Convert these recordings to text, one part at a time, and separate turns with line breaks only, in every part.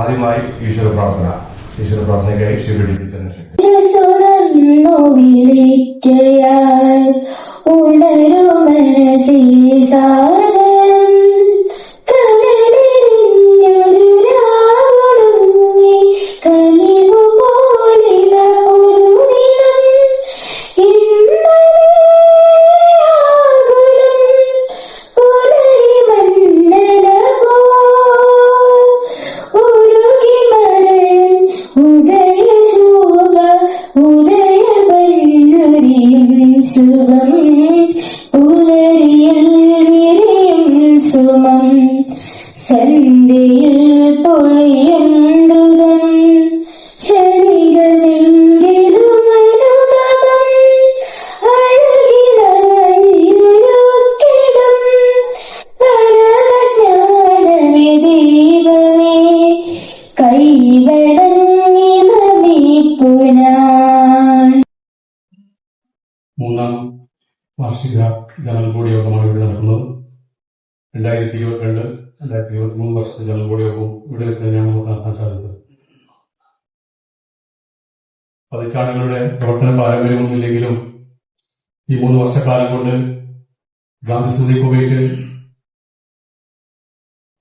ആദ്യമായി ഈശ്വര പ്രാർത്ഥന. ഈശ്വര പ്രാർത്ഥനയ്ക്കായി ശിവ ടീച്ചറിനെ ക്ഷണിക്കുന്നു
പതിറ്റാണ്ടുകളുടെ പ്രവർത്തന പാരമ്പര്യമൊന്നുമില്ലെങ്കിലും ഈ മൂന്ന് വർഷക്കാലം കൊണ്ട് ഗാന്ധി സ്മൃതി കുവൈറ്റ്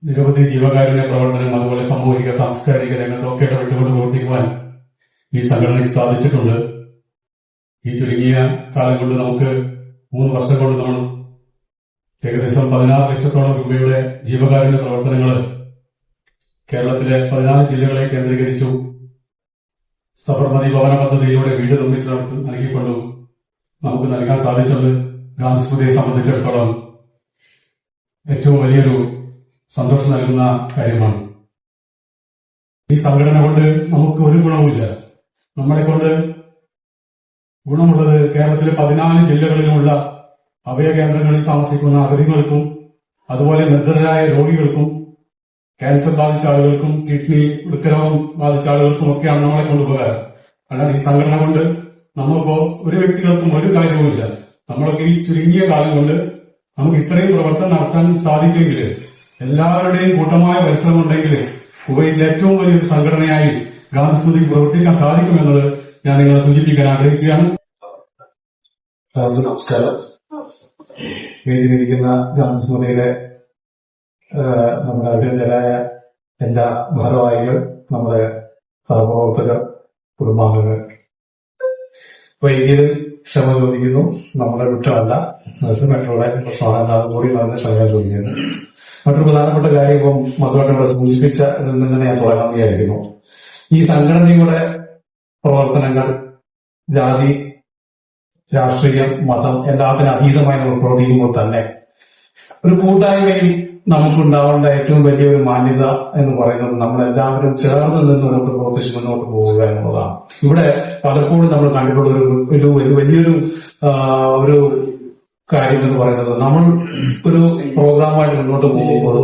നിരവധി ജീവകാരുണ്യ പ്രവർത്തനം അതുപോലെ സാമൂഹിക സാംസ്കാരിക രംഗത്തൊക്കെ ഇടപെട്ടുകൊണ്ട് പ്രവർത്തിക്കുവാൻ ഈ സംഘടനയ്ക്ക് സാധിച്ചിട്ടുണ്ട്. ഈ ചുരുങ്ങിയ കാലം കൊണ്ട് നമുക്ക് മൂന്ന് വർഷം കൊണ്ട് നമ്മൾ ഏകദേശം പതിനാറ് ലക്ഷത്തോളം രൂപയുടെ ജീവകാരുണ്യ പ്രവർത്തനങ്ങൾ കേരളത്തിലെ പതിനാല് ജില്ലകളെ കേന്ദ്രീകരിച്ചു. സബർമതി ഭവന പദ്ധതിയിലൂടെ വീട് നിർമ്മിച്ചു നടത്തു നൽകിക്കൊണ്ടു നമുക്ക് നൽകാൻ സാധിച്ചത് ഗാന്ധിസ്മൃതിയെ സംബന്ധിച്ചിടത്തോളം ഏറ്റവും വലിയൊരു സന്തോഷം നൽകുന്ന കാര്യമാണ്. ഈ സംഘടന കൊണ്ട് നമുക്ക് ഒരു ഗുണവുമില്ല. നമ്മളെ കൊണ്ട് ഗുണമുള്ളത് കേരളത്തിലെ പതിനാല് ജില്ലകളിലുമുള്ള അഭയകേന്ദ്രങ്ങളിൽ താമസിക്കുന്ന അഗതികൾക്കും അതുപോലെ നിർദ്ധരായ രോഗികൾക്കും ക്യാൻസർ ബാധിച്ച ആളുകൾക്കും കിഡ്നി വൃക്കരോഗം ബാധിച്ച ആളുകൾക്കും ഒക്കെയാണ് നമ്മളെ കൊണ്ട് അല്ലാതെ ഈ സംഘടന കൊണ്ട് നമുക്കോ ഒരു വ്യക്തികൾക്കും ഒരു കാര്യവുമില്ല നമ്മളൊക്കെ ഈ ചുരുങ്ങിയ കാലം കൊണ്ട് നമുക്ക് ഇത്രയും പ്രവർത്തനം നടത്താൻ സാധിക്കുമെങ്കിൽ എല്ലാവരുടെയും കൂട്ടമായ പരിശ്രമം ഉണ്ടെങ്കിൽ കുവൈറ്റിലെ ഏറ്റവും വലിയൊരു സംഘടനയായി ഗാന്ധിസ്മൃതിക്ക് പ്രവർത്തിക്കാൻ സാധിക്കുമെന്നത് ഞാൻ നിങ്ങളെ സൂചിപ്പിക്കാൻ ആഗ്രഹിക്കുകയാണ്.
നമസ്കാരം. വേദിയിലിരിക്കുന്ന ഗാന്ധി സ്മൃതിയിലെ ഏഹ്, നമ്മുടെ അഭ്യന്തരായ എല്ലാ ഭാരവാഹികൾ നമ്മുടെ സഹപ്രവർത്തകർ കുടുംബാംഗങ്ങൾ. വൈകിയതിൽ ക്ഷമ ചോദിക്കുന്നു. നമ്മുടെ കുറ്റമല്ല. മെട്രോയുടെ പ്രശ്നമാണ് കൂടി നടന്ന ക്ഷമ ചോദിക്കുന്നു. മറ്റൊരു പ്രധാനപ്പെട്ട കാര്യം ഇപ്പം മധുവായിട്ട് സൂചിപ്പിച്ച ഇതിൽ നിന്ന് ഞാൻ തുടങ്ങാൻ വിചാരിക്കുന്നു ഈ സംഘടനയുടെ പ്രവർത്തനങ്ങൾ ജാതി രാഷ്ട്രീയം മതം എല്ലാത്തിനും അതീതമായി നമ്മൾ പ്രവർത്തിക്കുമ്പോൾ തന്നെ ഒരു കൂട്ടായ്മയിൽ നമുക്കുണ്ടാവേണ്ട ഏറ്റവും വലിയൊരു മാന്യത എന്ന് പറയുന്നത് നമ്മൾ എല്ലാവരും ചേർന്ന് നിന്ന് മുന്നോട്ട് പ്രവർത്തിച്ച് മുന്നോട്ട് പോവുക എന്നുള്ളതാണ്. ഇവിടെ പലപ്പോഴും നമ്മൾ കണ്ടിട്ടുള്ള ഒരു ഒരു ഒരു വലിയൊരു ഒരു കാര്യം എന്ന് പറയുന്നത് നമ്മൾ ഒരു പ്രോഗ്രാമായിട്ട് മുന്നോട്ട് പോകുമ്പോൾ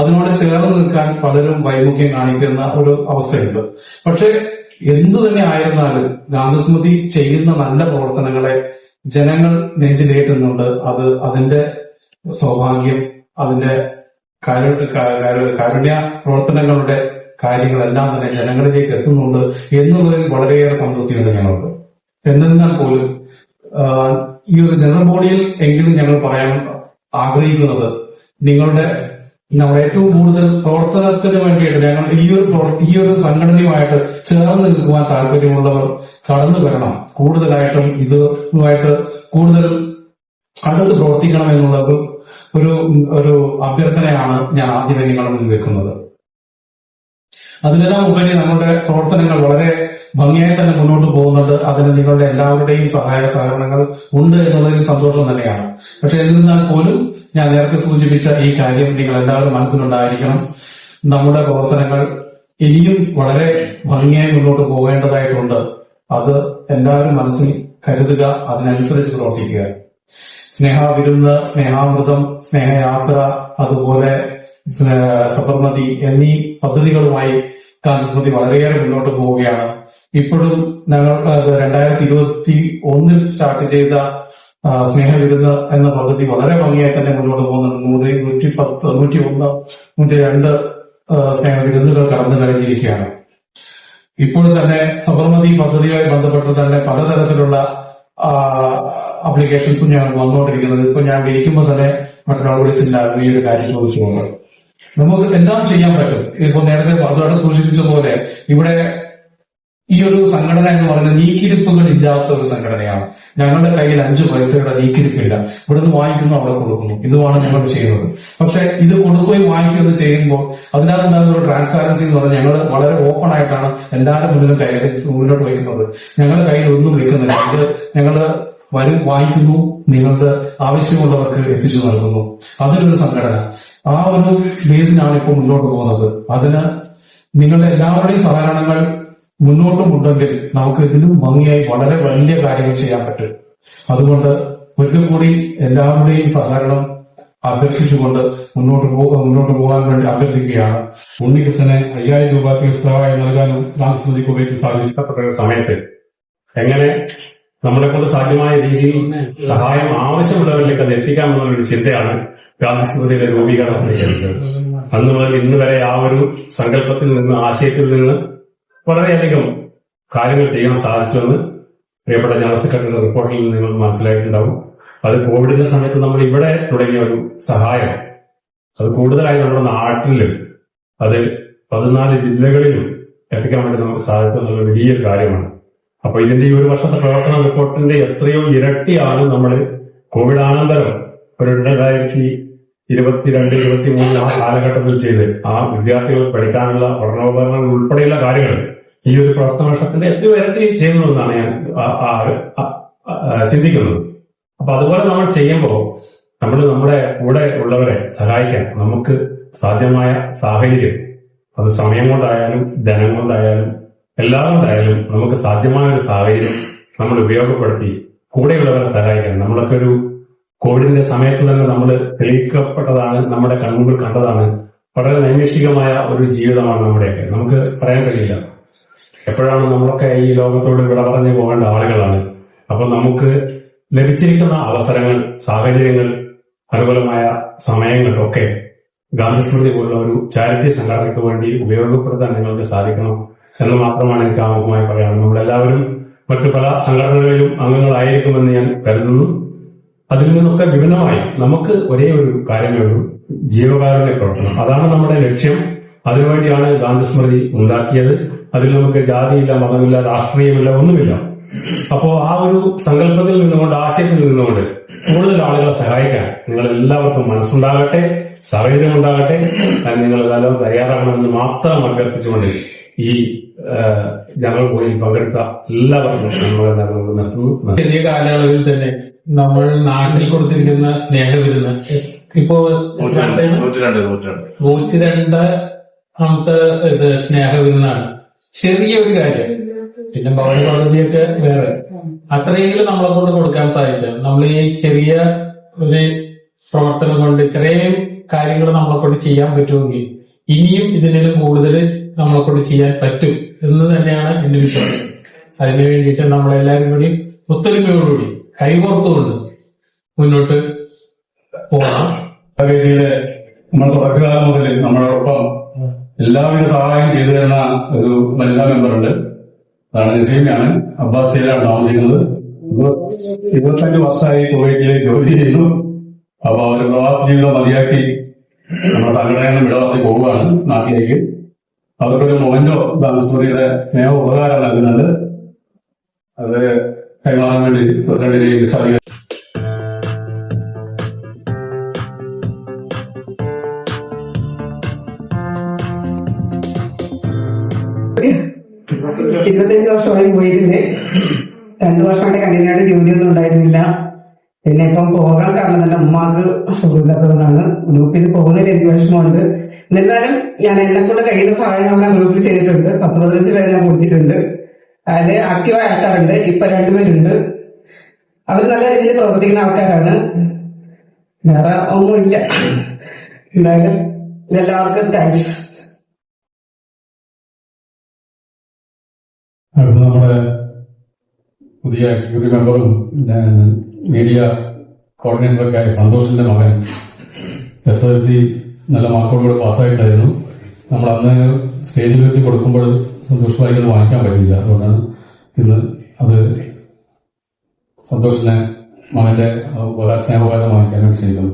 അതിനോട് ചേർന്ന് നിൽക്കാൻ പലരും വൈമുഖ്യം കാണിക്കുന്ന ഒരു അവസ്ഥയുണ്ട്. പക്ഷെ എന്തു തന്നെ ആയിരുന്നാലും ഗാന്ധിസ്മൃതി ചെയ്യുന്ന നല്ല പ്രവർത്തനങ്ങളെ ജനങ്ങൾ നെഞ്ചിലേറ്റുന്നുണ്ട്. അത് അതിന്റെ സൗഭാഗ്യം അതിന്റെ കാരുണ്യ പ്രവർത്തനങ്ങളുടെ കാര്യങ്ങളെല്ലാം തന്നെ ജനങ്ങളിലേക്ക് എത്തുന്നുണ്ട് എന്നുള്ളതിൽ വളരെയേറെ സംതൃപ്തിയുണ്ട് ഞങ്ങൾക്ക്. എന്നിരുന്നാൽ പോലും ഈ ഒരു ജനറൽ ബോഡിയിൽ എങ്കിലും ഞങ്ങൾ പറയാൻ ആഗ്രഹിക്കുന്നത് നിങ്ങളുടെ നമ്മൾ ഏറ്റവും കൂടുതൽ പ്രവർത്തനത്തിന് വേണ്ടിയിട്ട് ഞങ്ങൾ ഈ ഒരു ഈ ഒരു സംഘടനയുമായിട്ട് ചേർന്ന് നിൽക്കുവാൻ താല്പര്യമുള്ളവർ കടന്നു വരണം. കൂടുതലായിട്ടും ഇതുമായിട്ട് കൂടുതൽ അടുത്ത് പ്രവർത്തിക്കണം എന്നുള്ള ഒരു ഒരു അഭ്യർത്ഥനയാണ് ഞാൻ ആദ്യമേ നിങ്ങളുടെ മുന്നിൽ വെക്കുന്നത്. അതിനെല്ലാം ഉപരി നമ്മുടെ പ്രവർത്തനങ്ങൾ വളരെ ഭംഗിയായി തന്നെ മുന്നോട്ട് പോകുന്നുണ്ട്. അതിന് നിങ്ങളുടെ എല്ലാവരുടെയും സഹായ സഹകരണങ്ങൾ ഉണ്ട് എന്നുള്ളതിൽ സന്തോഷം തന്നെയാണ്. പക്ഷെ എന്നിരുന്നാൽ പോലും ഞാൻ നേരത്തെ സൂചിപ്പിച്ച ഈ കാര്യം നിങ്ങൾ എല്ലാവരും മനസ്സിലുണ്ടായിരിക്കണം. നമ്മുടെ പ്രവർത്തനങ്ങൾ ഇനിയും വളരെ ഭംഗിയായി മുന്നോട്ട് പോകേണ്ടതായിട്ടുണ്ട്. അത് എല്ലാവരും മനസ്സിൽ കരുതുക അതിനനുസരിച്ച് പ്രവർത്തിക്കുക. സ്നേഹവിരുന്ന് സ്നേഹാമൃതം സ്നേഹയാത്ര അതുപോലെ സബർമതി എന്നീ പദ്ധതികളുമായി ഗാന്ധിസ്മൃതി വളരെയേറെ മുന്നോട്ട് പോവുകയാണ്. ഇപ്പോഴും ഞങ്ങൾ രണ്ടായിരത്തി ഇരുപത്തി ഒന്നിൽ സ്റ്റാർട്ട് ചെയ്ത സ്നേഹവിരുന്ന് എന്ന പദ്ധതി വളരെ ഭംഗിയായി തന്നെ മുന്നോട്ട് പോകുന്നുണ്ട്. നൂറ് നൂറ്റി പത്ത് നൂറ്റി ഒന്ന് നൂറ്റി രണ്ട് സ്നേഹവിരുന്നുകൾ കടന്നു കഴിഞ്ഞിരിക്കുകയാണ്. ഇപ്പോൾ തന്നെ സബർമതി പദ്ധതിയുമായി ബന്ധപ്പെട്ട് തന്നെ പലതരത്തിലുള്ള അപ്ലിക്കേഷൻസും ഞാൻ വന്നുകൊണ്ടിരിക്കുന്നത് ഇപ്പൊ ഞാൻ വിളിക്കുമ്പോൾ തന്നെ മറ്റൊരാൾ വിളിച്ചിട്ടുണ്ടായിരുന്നു. ഈ ഒരു കാര്യം ചോദിച്ചുകൊണ്ട് നമുക്ക് എന്താ ചെയ്യാൻ പറ്റും? ഇപ്പൊ നേരത്തെ പറഞ്ഞു സൂചിപ്പിച്ച പോലെ ഇവിടെ ഈ ഒരു സംഘടന എന്ന് പറയുന്നത് നീക്കിരിപ്പുകൾ ഇല്ലാത്ത ഒരു സംഘടനയാണ്. ഞങ്ങളുടെ കയ്യിൽ അഞ്ചു പൈസയുടെ നീക്കിരിപ്പില്ല. ഇവിടുന്ന് വാങ്ങിക്കുന്നു അവിടെ കൊടുക്കുന്നു. ഇതുമാണ് ഞങ്ങൾ ചെയ്യുന്നത്. പക്ഷെ ഇത് കൊടുക്കുകയും വാങ്ങിക്കുകയും ചെയ്യുമ്പോൾ അതിനകത്ത് ഉണ്ടാകുന്ന ഒരു ട്രാൻസ്പാരൻസി എന്ന് പറഞ്ഞാൽ ഞങ്ങൾ വളരെ ഓപ്പൺ ആയിട്ടാണ് എല്ലാവരുടെ മുന്നിലും കയ്യിൽ മുന്നിലോട്ട് വയ്ക്കുന്നത്. ഞങ്ങളുടെ കയ്യിൽ ഒന്നും വെക്കുന്നില്ല ഇത് ഞങ്ങൾ വരും വായിക്കുന്നു നിങ്ങളുടെ ആവശ്യമുള്ളവർക്ക് എത്തിച്ചു നൽകുന്നു. അതിനൊരു സംഘടന. ആ ഒരു ബേസിനാണ് ഇപ്പോൾ മുന്നോട്ട് പോകുന്നത്. അതിന് നിങ്ങളുടെ എല്ലാവരുടെയും സഹകരണങ്ങൾ മുന്നോട്ടുമുണ്ടെങ്കിൽ നമുക്ക് ഇതിലും ഭംഗിയായി വളരെ വലിയ കാര്യങ്ങൾ ചെയ്യാൻ പറ്റും. അതുകൊണ്ട് ഒരിക്കൽ കൂടി എല്ലാവരുടെയും സഹകരണം അപേക്ഷിച്ചുകൊണ്ട് മുന്നോട്ട് പോകാൻ മുന്നോട്ട് പോകാൻ വേണ്ടി അഭ്യർത്ഥിക്കുകയാണ്
ഉണ്ണികൃഷ്ണന് അയ്യായിരം രൂപ തീർച്ചയായും നൽകാനും ഉപയോഗിച്ച് സാധിച്ചു.
സമയത്ത് എങ്ങനെ നമ്മളെ കൊണ്ട് സാധ്യമായ രീതിയിൽ സഹായം ആവശ്യമുള്ളവരിലേക്ക് അത് എത്തിക്കാമെന്നുള്ള ഒരു ചിന്തയാണ് ഗാന്ധി സ്മൃതിയുടെ രൂപീകരണം പരിഗണിച്ചത് അന്ന് മുതൽ ഇന്ന് വരെ ആ ഒരു സങ്കല്പത്തിൽ നിന്ന് ആശയത്തിൽ നിന്ന് വളരെയധികം കാര്യങ്ങൾ ചെയ്യാൻ സാധിച്ചുവെന്ന് പ്രിയപ്പെട്ട ജനറൽ സെക്രട്ടറിയുടെ റിപ്പോർട്ടിൽ നിന്ന് നിങ്ങൾ മനസ്സിലായിട്ടുണ്ടാവും. അത് കോവിഡിന്റെ സമയത്ത് നമ്മൾ ഇവിടെ തുടങ്ങിയ ഒരു സഹായം. അത് കൂടുതലായി നമ്മുടെ നാട്ടിലും അത് പതിനാല് ജില്ലകളിലും എത്തിക്കാൻ വേണ്ടി നമുക്ക് സാധിക്കുന്ന വലിയൊരു കാര്യമാണ്. അപ്പൊ ഇതിന്റെ ഈ ഒരു വർഷത്തെ പ്രവർത്തന റിപ്പോർട്ടിന്റെ എത്രയോ ഇരട്ടിയാണ് നമ്മൾ കോവിഡ് ആനന്തരം ഒരു രണ്ടായിരത്തി ഇരുപത്തിരണ്ട് ഇരുപത്തി മൂന്ന് ആ കാലഘട്ടത്തിൽ ചെയ്ത് ആ വിദ്യാർത്ഥികൾ പഠിക്കാനുള്ള പഠനോപകരണങ്ങൾ ഉൾപ്പെടെയുള്ള കാര്യങ്ങൾ ഈ ഒരു പ്രവർത്തന വർഷത്തിന്റെ എത്രയോ ഇരട്ടി ചെയ്യുന്നു എന്നാണ് ഞാൻ ചിന്തിക്കുന്നത്. അപ്പൊ അതുപോലെ നമ്മൾ ചെയ്യുമ്പോൾ നമ്മൾ നമ്മുടെ കൂടെ ഉള്ളവരെ സഹായിക്കാൻ നമുക്ക് സാധ്യമായ സാഹചര്യം. അത് സമയം കൊണ്ടായാലും ധനം കൊണ്ടായാലും എല്ലാം കൊണ്ടായാലും നമുക്ക് സാധ്യമായ ഒരു സാഹചര്യം നമ്മൾ ഉപയോഗപ്പെടുത്തി കൂടെയുള്ളവരെ സഹായിക്കാൻ. നമ്മളൊക്കെ ഒരു കോവിഡിന്റെ സമയത്ത് തന്നെ നമ്മൾ തെളിയിക്കപ്പെട്ടതാണ് നമ്മുടെ കൺമുമ്പിൽ കണ്ടതാണ്. വളരെ നൈമിഷികമായ ഒരു ജീവിതമാണ് നമ്മുടെയൊക്കെ. നമുക്ക് പറയാൻ കഴിയില്ല. എപ്പോഴാണ് നമ്മളൊക്കെ ഈ ലോകത്തോട് വിട പറഞ്ഞു പോകേണ്ട ആളുകളാണ്. അപ്പൊ നമുക്ക് ലഭിച്ചിരിക്കുന്ന അവസരങ്ങൾ സാഹചര്യങ്ങൾ അനുകൂലമായ സമയങ്ങളിലൊക്കെ ഗാന്ധി സ്മൃതി പോലുള്ള ഒരു ചാരിറ്റി സംഘടനയ്ക്ക് വേണ്ടി ഉപയോഗപ്പെടുത്താൻ നിങ്ങൾക്ക് സാധിക്കണം. എന്ന് മാത്രമാണ് എനിക്ക് ആമുഖമായി പറയാനുള്ളത്. നമ്മളെല്ലാവരും മറ്റു പല സംഘടനകളിലും അംഗങ്ങളായിരിക്കുമെന്ന് ഞാൻ കരുതുന്നു. അതിൽ നിന്നൊക്കെ വിഭിന്നമായി നമുക്ക് ഒരേ ഒരു കാര്യമേ ഉള്ളൂ. ജീവകാരുണ്യ പ്രവർത്തനം. അതാണ് നമ്മുടെ ലക്ഷ്യം. അതിനുവേണ്ടിയാണ് ഗാന്ധിസ്മൃതി ഉണ്ടാക്കിയത്. അതിൽ നമുക്ക് ജാതിയില്ല മതമില്ല രാഷ്ട്രീയമില്ല ഒന്നുമില്ല. അപ്പോ ആ ഒരു സങ്കല്പത്തിൽ നിന്നുകൊണ്ട് ആശയത്തിൽ നിന്നുകൊണ്ട് കൂടുതൽ ആളുകളെ സഹായിക്കാൻ നിങ്ങൾ എല്ലാവർക്കും മനസ്സുണ്ടാകട്ടെ സാഹചര്യം ഉണ്ടാകട്ടെ നിങ്ങൾ എല്ലാവരും തയ്യാറാകണമെന്ന് മാത്രം അഭ്യർത്ഥിച്ചുകൊണ്ട് ഈ ഞങ്ങൾ പോയി പങ്കെടുത്ത എല്ലാവർക്കും നമ്മൾ നിർത്തുന്നു നന്ദി.
ചെറിയ കാലയളവിൽ തന്നെ നമ്മൾ നാട്ടിൽ കൊടുത്തിരിക്കുന്ന സ്നേഹവിരുന്ന്. ഇപ്പോ
നൂറ്റിരണ്ട്
ആമത്തെ ഇത് സ്നേഹവിരുന്നാണ്. ചെറിയൊരു കാര്യം. പിന്നെ ഭവന പദ്ധതിയൊക്കെ വേറെ. അത്രയെങ്കിലും നമ്മളെ കൊണ്ട് കൊടുക്കാൻ സാധിച്ചു നമ്മൾ ഈ ചെറിയ ഒരു പ്രവർത്തനം കൊണ്ട് ഇത്രയും കാര്യങ്ങൾ നമ്മളെ കൊണ്ട് ചെയ്യാൻ പറ്റുമെങ്കിൽ ഇനിയും ഇതിനും കൂടുതൽ നമ്മളെ കൊണ്ട് ചെയ്യാൻ പറ്റും. എന്ന് തന്നെയാണ് എന്റെ വിശ്വാസം. അതിനു വേണ്ടിയിട്ട് നമ്മളെല്ലാവരും കൂടി ഒത്തൊരുമയോടുകൂടി കൈകോർത്തുകൊണ്ട് മുന്നോട്ട് പോകണം.
വേദിയിലെ നമ്മൾ തുടക്കകാലം മുതൽ നമ്മളോടൊപ്പം എല്ലാവരും സഹായം ചെയ്തു തരുന്ന ഒരു വനിതാ മെമ്പറുണ്ട്. അതാണ് നസീമയാണ്. അബ്ബാസിയിലാണ് താമസിക്കുന്നത്. ഇരുപത്തഞ്ച് വർഷമായി കുവൈറ്റിൽ ജോലി ചെയ്യുന്നു. അപ്പൊ അവർ പ്രവാസ ജീവിതം മതിയാക്കി നമ്മുടെ സംഘടനയിൽ വിടവാത്തി പോവുകയാണ് നാട്ടിലേക്ക്. അവർക്കൊരു മോഹൻജോ ബാലസ്മൃതിയുടെ നിയമ ഉപകാരം നൽകുന്നുണ്ട് അത് കൈമാറാൻ വേണ്ടി പ്രസിഡന്റിനെ സാധിക്കും.
ഇരുപത്തഞ്ച് വർഷമായി പോയിരുന്നേ രണ്ടു വർഷമായിട്ട് കണ്ടിന്യൂ ആയിട്ട് ജോലിയൊന്നും ഉണ്ടായിരുന്നില്ല. പിന്നെ ഇപ്പം പോകാൻ കാരണം തന്നെ ഉമ്മാക്ക് സുഖമില്ലാത്തതുകൊണ്ടാണ് ഗ്രൂപ്പിൽ പോകുന്നതിൽ എനിക്ക് വിഷമമുണ്ട്. എന്നിരുന്നാലും ഞാൻ എന്നെ കൊണ്ട് കഴിയുന്ന സഹായങ്ങളെല്ലാം ഗ്രൂപ്പിൽ ചെയ്തിട്ടുണ്ട്. പത്ത് പതിനഞ്ച് പേര് ഞാൻ കൊടുത്തിട്ടുണ്ട്. അതിൽ ആക്റ്റീവായ ആൾക്കാരുണ്ട്. ഇപ്പൊ രണ്ടുപേരുണ്ട് അവർ നല്ല രീതിയിൽ പ്രവർത്തിക്കുന്ന ആൾക്കാരാണ്. വേറെ ഒന്നുമില്ല. എന്തായാലും എല്ലാവർക്കും താങ്ക്സ്
പുതിയ എക്സിക്യൂട്ടീവ് മെമ്പറും മീഡിയ കോർഡിനേറ്ററൊക്കെ ആയ സന്തോഷിന്റെ മകൻ എസ് എൽ സി നല്ല മാർക്കോടുകൂടെ പാസ്സായിട്ടായിരുന്നു നമ്മൾ അന്ന് സ്റ്റേജിൽ വെച്ച് കൊടുക്കുമ്പോൾ സന്തോഷമായി അത് വാങ്ങിക്കാൻ പറ്റില്ല അതുകൊണ്ടാണ് ഇന്ന് അത് സന്തോഷിനെ മകന്റെ സ്നേഹോപകാരം വാങ്ങിക്കാനാണ് ചെയ്യുന്നത്